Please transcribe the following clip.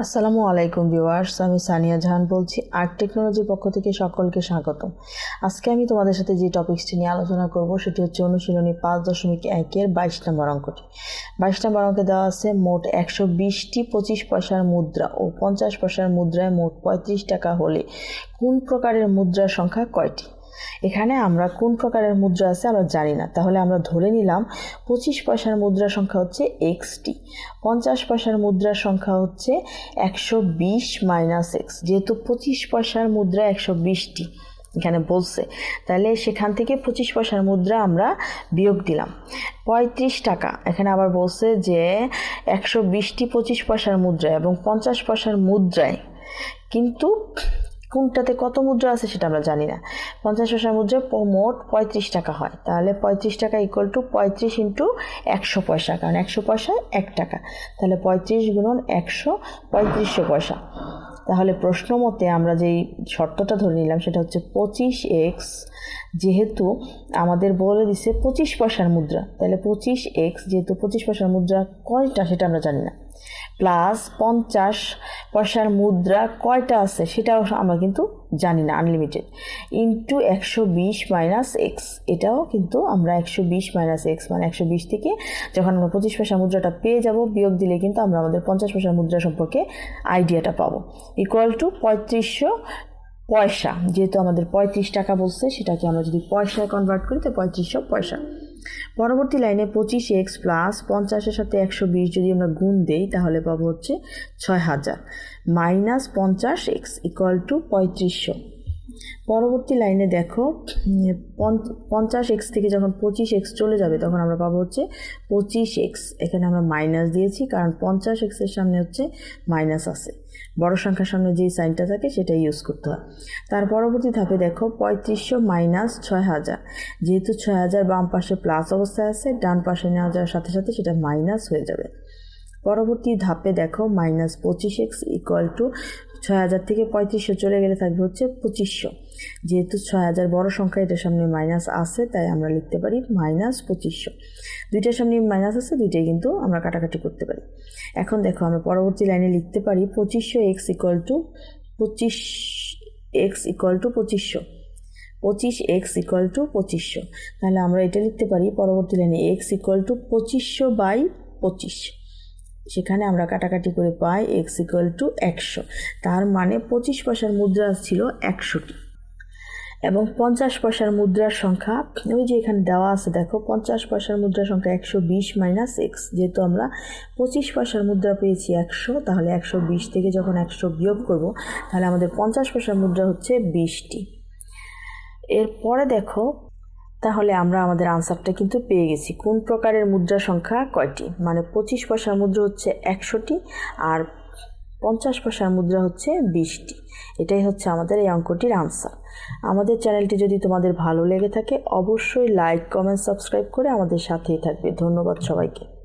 আসসালামু আলাইকুম ভিউয়ার্স, আমি সানিয়া জাহান বলছি আর্ট টেকনোলজির পক্ষ থেকে সকলকে স্বাগতম। আজকে আমি তোমাদের সাথে যে টপিকসটি নিয়ে আলোচনা করব, সেটি হচ্ছে অনুশীলনী পাঁচ দশমিক একের বাইশ নম্বর অঙ্কটি। বাইশ নম্বর অঙ্কে দেওয়া আছে, মোট একশো বিশটি পঁচিশ পয়সার মুদ্রা ও পঞ্চাশ পয়সার মুদ্রায় মোট পঁয়ত্রিশ টাকা হলে কোন প্রকারের মুদ্রার সংখ্যা কয়টি? এখানে আমরা কোন প্রকারের মুদ্রা আছে আমরা জানি না। তাহলে আমরা ধরে নিলাম পঁচিশ পয়সার মুদ্রার সংখ্যা হচ্ছে এক্সটি পঞ্চাশ পয়সার মুদ্রার সংখ্যা হচ্ছে একশো বিশ মাইনাস এক্স। যেহেতু পঁচিশ পয়সার মুদ্রা একশো বিশটি এখানে বলছে। তাহলে সেখান থেকে পঁচিশ পয়সার মুদ্রা আমরা বিয়োগ দিলাম। পঁয়ত্রিশ টাকা, এখানে আবার বলছে যে একশো বিশটি পঁচিশ পয়সার মুদ্রা এবং পঞ্চাশ পয়সার মুদ্রায়। কিন্তু কোনটাতে কত মুদ্রা আছে সেটা আমরা জানি না। পঞ্চাশ পয়সার মুদ্রা মোট পঁয়ত্রিশ টাকা হয়। তাহলে পঁয়ত্রিশ টাকা ইকুয়াল টু পঁয়ত্রিশ ইন্টু একশো পয়সা, কারণ একশো পয়সায় এক টাকা। তাহলে পঁয়ত্রিশ গুণন একশো পঁয়ত্রিশশো পয়সা। তাহলে প্রশ্ন মতে আমরা যেই শর্তটা ধরে নিলাম সেটা হচ্ছে পঁচিশ এক্স যেহেতু আমাদের বলে দিছে পঁচিশ পয়সার মুদ্রা, তাহলে পঁচিশ এক্স যেহেতু পঁচিশ পয়সার মুদ্রা কয়টা সেটা আমরা জানি না। প্লাস পঞ্চাশ পয়সার মুদ্রা কয়টা আছে সেটাও আমরা কিন্তু জানি না আনলিমিটেড ইন্টু একশো বিশ মাইনাস এক্স এটাও কিন্তু আমরা একশো বিশ মাইনাস এক্স মানে একশো বিশ থেকে যখন আমরা পঁচিশ পয়সা মুদ্রাটা পেয়ে যাব, বিয়োগ দিলে কিন্তু আমরা আমাদের পঞ্চাশ পয়সার মুদ্রা সম্পর্কে আইডিয়াটা পাবো। ইকুয়াল টু পঁয়ত্রিশশো পয়সা, যেহেতু আমাদের পঁয়ত্রিশ টাকা বলছে, সেটাকে আমরা যদি পয়সায় কনভার্ট করি, তো পঁয়ত্রিশশো পয়সা। পরবর্তী লাইনে পঁচিশ এক্স প্লাস পঞ্চাশের সাথে একশো বিশ যদি আমরা গুণ দেই, তাহলে পাবো হচ্ছে ছয় হাজার। মাইনাস পঞ্চাশ এক্স ইকুয়াল টু পঁয়ত্রিশশো। পরবর্তী লাইনে দেখো পঞ্চ- পঞ্চাশ এক্স থেকে যখন পঁচিশ এক্স চলে যাবে, তখন আমরা পাবো হচ্ছে পঁচিশ এক্স। এখানে আমরা মাইনাস দিয়েছি, কারণ পঞ্চাশ এক্সের সামনে হচ্ছে মাইনাস আছে। বড় সংখ্যার সামনে যে সাইনটা থাকে সেটা ইউজ করতে হয়। তার পরবর্তী ধাপে দেখো, পঁয়ত্রিশশো মাইনাস ছয় হাজার। যেহেতু ছয় হাজার বাম পাশে প্লাস অবস্থায় আছে, ডান পাশে নেওয়া যাওয়ার সাথে সাথে সেটা মাইনাস হয়ে যাবে। পরবর্তী ধাপে দেখো মাইনাস পঁচিশ এক্স ইকুয়াল টু ছয় হাজার থেকে পঁয়ত্রিশশো চলে গেলে থাকবে হচ্ছে পঁচিশশো। যেহেতু ছয় হাজার বড় সংখ্যা, এটার সামনে মাইনাস আছে, তাই আমরা লিখতে পারি মাইনাস পঁচিশশো। দুইটার সামনে মাইনাস আছে, দুইটাই কিন্তু আমরা কাটাকাটি করতে পারি। এখন দেখো আমরা পরবর্তী লাইনে লিখতে পারি পঁচিশশো এক্স ইকুয়াল টু পঁচিশ এক্স ইকুয়াল টু পঁচিশশো। পঁচিশ এক্স ইকুয়াল টু পঁচিশশো। তাহলে আমরা এটা লিখতে পারি পরবর্তী লাইনে এক্স ইকুয়াল টু পঁচিশশো বাই পঁচিশ। সেখানে আমরা কাটাকাটি করে পাই এক্স ইকুয়াল টু একশো। তার মানে পঁচিশ পয়সার মুদ্রা ছিল একশোটি। এবং পঞ্চাশ পয়সার মুদ্রার সংখ্যা, ওই যে এখানে দেওয়া আছে, দেখো, পঞ্চাশ পয়সার মুদ্রার সংখ্যা একশো বিশ মাইনাস এক্স যেহেতু আমরা পঁচিশ পয়সার মুদ্রা পেয়েছি একশো, তাহলে একশো বিশ থেকে যখন একশো বিয়োগ করব, তাহলে আমাদের পঞ্চাশ পয়সার মুদ্রা হচ্ছে বিশটি। এরপরে দেখো তাহলে আমরা আমাদের আনসারটা কিন্তু পেয়ে গেছি। কোন প্রকারের মুদ্রা সংখ্যা কয়টি? মানে পঁচিশ পয়সার মুদ্রা হচ্ছে একশোটি আর পঞ্চাশ পয়সার মুদ্রা হচ্ছে বিশটি। এটাই হচ্ছে আমাদের এই অঙ্কটির আনসার। আমাদের চ্যানেলটি যদি তোমাদের ভালো লেগে থাকে, অবশ্যই লাইক, কমেন্ট, সাবস্ক্রাইব করে আমাদের সাথেই থাকবে। ধন্যবাদ সবাইকে।